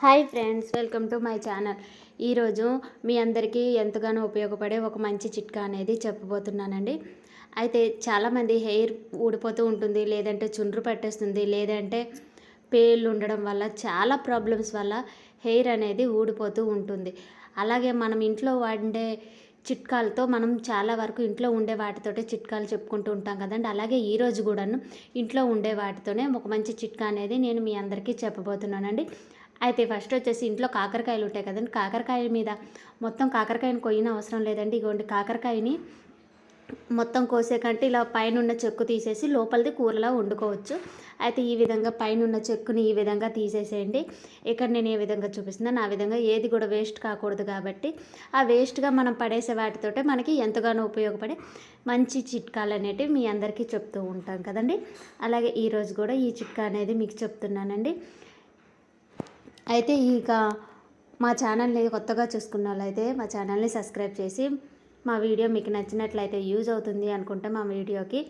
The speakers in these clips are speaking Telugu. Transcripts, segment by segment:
Hi friends welcome to my channel. ఈరోజు మీ అందరికీ ఎంతగానో ఉపయోగపడే ఒక మంచి చిట్కా అనేది చెప్పబోతున్నానండి. అయితే చాలామంది హెయిర్ ఊడిపోతూ ఉంటుంది లేదంటే చుండ్రు పట్టేస్తుంది లేదంటే పేళ్ళు ఉండడం వల్ల చాలా ప్రాబ్లమ్స్ వల్ల హెయిర్ అనేది ఊడిపోతూ ఉంటుంది. అలాగే మనం ఇంట్లో వాడే చిట్కాలతో మనం చాలా వరకు ఇంట్లో ఉండే వాటితోటే చిట్కాలు చెప్పుకుంటూ ఉంటాం కదండి. అలాగే ఈరోజు కూడాను ఇంట్లో ఉండే వాటితోనే ఒక మంచి చిట్కా అనేది నేను మీ అందరికీ చెప్పబోతున్నానండి. అయితే ఫస్ట్ వచ్చేసి ఇంట్లో కాకరకాయలు ఉంటాయి కదండి. కాకరకాయ మీద మొత్తం కాకరకాయని కొయ్యిన అవసరం లేదండి. ఇగోండి కాకరకాయని మొత్తం కోసే కంటే ఇలా పైన ఉన్న చెక్కు తీసేసి లోపలిది కూరలా వండుకోవచ్చు. అయితే ఈ విధంగా పైన ఉన్న చెక్కుని ఈ విధంగా తీసేసేయండి. ఇక్కడ నేను ఏ విధంగా చూపిస్తున్నాను? ఆ విధంగా ఏది కూడా వేస్ట్ కాకూడదు కాబట్టి ఆ వేస్ట్గా మనం పడేసే వాటితోటే మనకి ఎంతగానో ఉపయోగపడే మంచి చిట్కాలు అనేటివి మీ అందరికీ చెప్తూ ఉంటాం కదండి. అలాగే ఈరోజు కూడా ఈ చిట్కా అనేది మీకు చెప్తున్నానండి. అయితే ఇక మా ఛానల్ని కొత్తగా చూసుకున్న వాళ్ళైతే మా ఛానల్ని సబ్స్క్రైబ్ చేసి మా వీడియో మీకు నచ్చినట్లయితే యూజ్ అవుతుంది అనుకుంటే మా వీడియోకి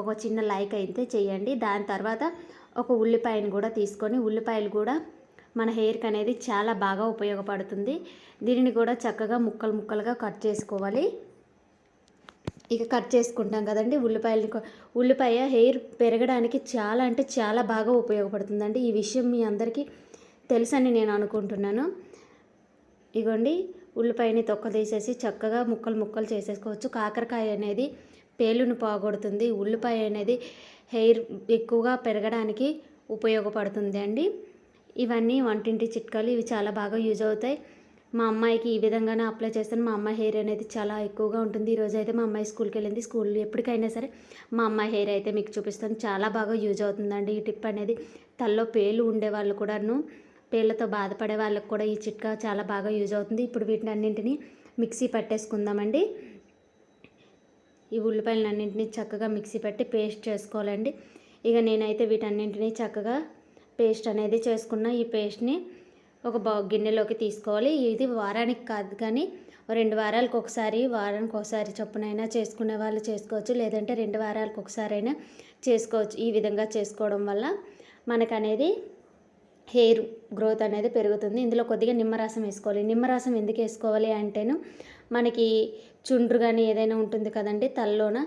ఒక చిన్న లైక్ అయితే చేయండి. దాని తర్వాత ఒక ఉల్లిపాయను కూడా తీసుకొని ఉల్లిపాయలు కూడా మన హెయిర్కి అనేది చాలా బాగా ఉపయోగపడుతుంది. దీనిని కూడా చక్కగా ముక్కలు ముక్కలుగా కట్ చేసుకోవాలి. ఇక కట్ చేసుకుంటాం కదండి ఉల్లిపాయలు. ఉల్లిపాయ హెయిర్ పెరగడానికి చాలా అంటే చాలా బాగా ఉపయోగపడుతుందండి. ఈ విషయం మీ అందరికీ తెలుసని నేను అనుకుంటున్నాను. ఇగోండి ఉల్లిపాయని తొక్క తీసేసి చక్కగా ముక్కలు ముక్కలు చేసేసుకోవచ్చు. కాకరకాయ అనేది పేలును పోగొడుతుంది. ఉల్లిపాయ అనేది హెయిర్ ఎక్కువగా పెరగడానికి ఉపయోగపడుతుంది అండి. ఇవన్నీ వంటింటి చిట్కాలు. ఇవి చాలా బాగా యూజ్ అవుతాయి. మా అమ్మాయికి ఈ విధంగానే అప్లై చేస్తాను. మా అమ్మాయి హెయిర్ అనేది చాలా ఎక్కువగా ఉంటుంది. ఈరోజు అయితే మా అమ్మాయి స్కూల్కి వెళ్ళింది. స్కూల్ ఎప్పటికైనా సరే మా అమ్మాయి హెయిర్ అయితే మీకు చూపిస్తాను. చాలా బాగా యూజ్ అవుతుందండి. ఈ టిప్ అనేది తల్లో పేలు ఉండే వాళ్ళు కూడాను పేర్లతో బాధపడే వాళ్ళకి కూడా ఈ చిట్కా చాలా బాగా యూజ్ అవుతుంది. ఇప్పుడు వీటిని అన్నింటినీ మిక్సీ పట్టేసుకుందామండి. ఈ ఉల్లిపాయలను అన్నింటినీ చక్కగా మిక్సీ పట్టి పేస్ట్ చేసుకోవాలండి. ఇక నేనైతే వీటన్నింటినీ చక్కగా పేస్ట్ అనేది చేసుకున్న ఈ పేస్ట్ని ఒక బా గిన్నెలోకి తీసుకోవాలి. ఇది వారానికి కాదు కానీ రెండు వారాలకు ఒకసారి వారానికి ఒకసారి చొప్పునైనా చేసుకునే వాళ్ళు చేసుకోవచ్చు. లేదంటే రెండు వారాలకు ఒకసారి అయినా చేసుకోవచ్చు. ఈ విధంగా చేసుకోవడం వల్ల మనకనేది హెయిర్ గ్రోత్ అనేది పెరుగుతుంది. ఇందులో కొద్దిగా నిమ్మరసం వేసుకోవాలి. నిమ్మరసం ఎందుకు వేసుకోవాలి అంటేను మనకి చుండ్రు కానీ ఏదైనా ఉంటుంది కదండి తలలోన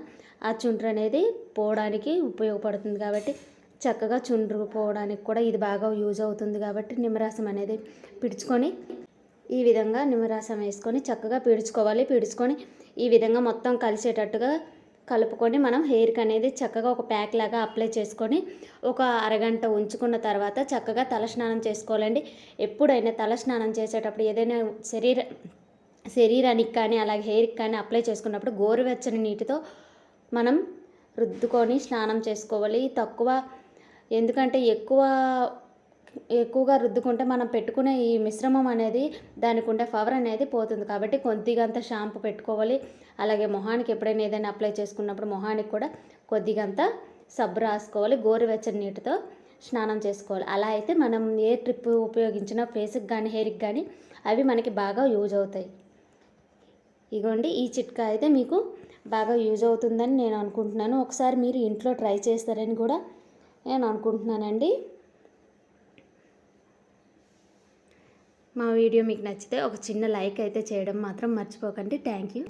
ఆ చుండ్రు అనేది పోవడానికి ఉపయోగపడుతుంది కాబట్టి చక్కగా చుండ్రు పోవడానికి కూడా ఇది బాగా యూజ్ అవుతుంది కాబట్టి నిమ్మరసం అనేది పిడుచుకొని ఈ విధంగా నిమ్మరసం వేసుకొని చక్కగా పిడుచుకోవాలి. పిడుచుకొని ఈ విధంగా మొత్తం కలిసేటట్టుగా కలుపుకొని మనం హెయిర్కి అనేది చక్కగా ఒక ప్యాక్ లాగా అప్లై చేసుకొని ఒక అరగంట ఉంచుకున్న తర్వాత చక్కగా తలస్నానం చేసుకోవాలండి. ఎప్పుడైనా తలస్నానం చేసేటప్పుడు ఏదైనా శరీర శరీరానికి కానీ అలాగే హెయిర్కి కానీ అప్లై చేసుకున్నప్పుడు గోరువెచ్చని నీటితో మనం రుద్దుకొని స్నానం చేసుకోవాలి. తక్కువ ఎందుకంటే ఎక్కువ ఎక్కువగా రుద్దుకుంటే మనం పెట్టుకునే ఈ మిశ్రమం అనేది దానికి ఉండే పవర్ అనేది పోతుంది. కాబట్టి కొద్దిగంత షాంపూ పెట్టుకోవాలి. అలాగే మొహానికి ఎప్పుడైనా ఏదైనా అప్లై చేసుకున్నప్పుడు మొహానికి కూడా కొద్దిగంత సబ్బు రాసుకోవాలి. గోరువెచ్చని నీటితో స్నానం చేసుకోవాలి. అలా అయితే మనం ఏ ట్రిప్ ఉపయోగించినా ఫేస్కి కానీ హెయిర్కి కానీ అవి మనకి బాగా యూజ్ అవుతాయి. ఇగోండి ఈ చిట్కా అయితే మీకు బాగా యూజ్ అవుతుందని నేను అనుకుంటున్నాను. ఒకసారి మీరు ఇంట్లో ట్రై చేస్తారని కూడా నేను అనుకుంటున్నానండి. మా వీడియో మీకు నచ్చితే ఒక చిన్న లైక్ అయితే చేయడం మాత్రం మర్చిపోకండి. Thank you.